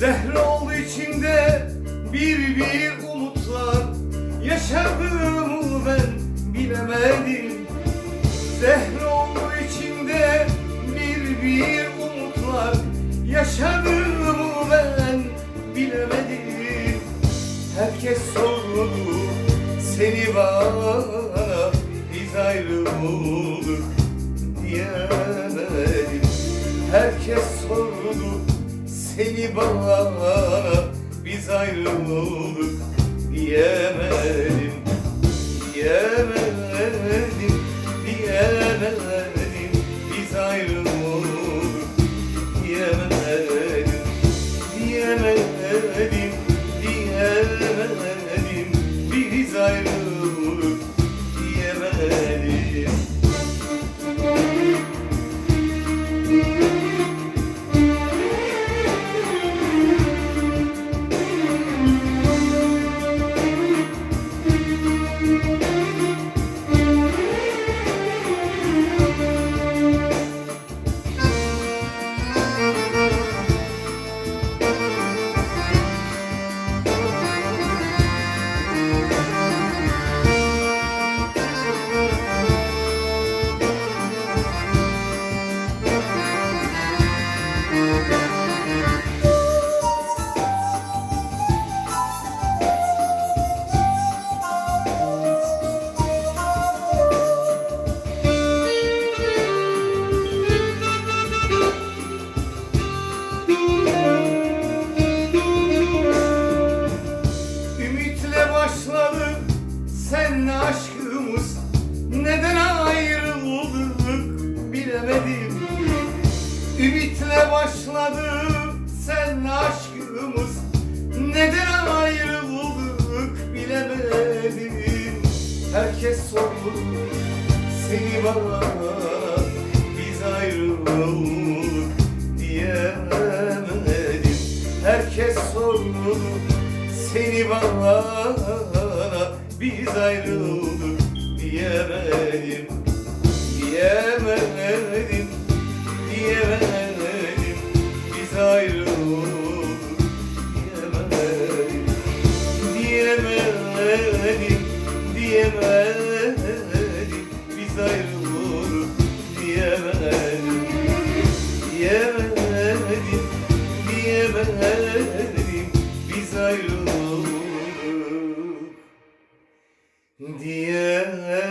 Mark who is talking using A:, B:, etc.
A: Zehr oldu içimde bir bir umutlar. Yaşadığımı ben bilemedim. Zehr oldu içimde bir bir umutlar. Yaşadığımı ben bilemedim. Herkes sordu seni bana Biz ayrıldık diyemedim. Herkes sordu seni bana Biz ayrıldık diyemedim Diyemedim, diyemedim. Biz ayrıldık Herkes sordu seni bana Biz ayrıldık diyemedim. Herkes sordu seni bana Biz ayrıldık diyemedim. Diyemedim, diyemedim Biz ayrılır diyemedim. Diyemedim, diyemedim Biz ayrılır diyemedim.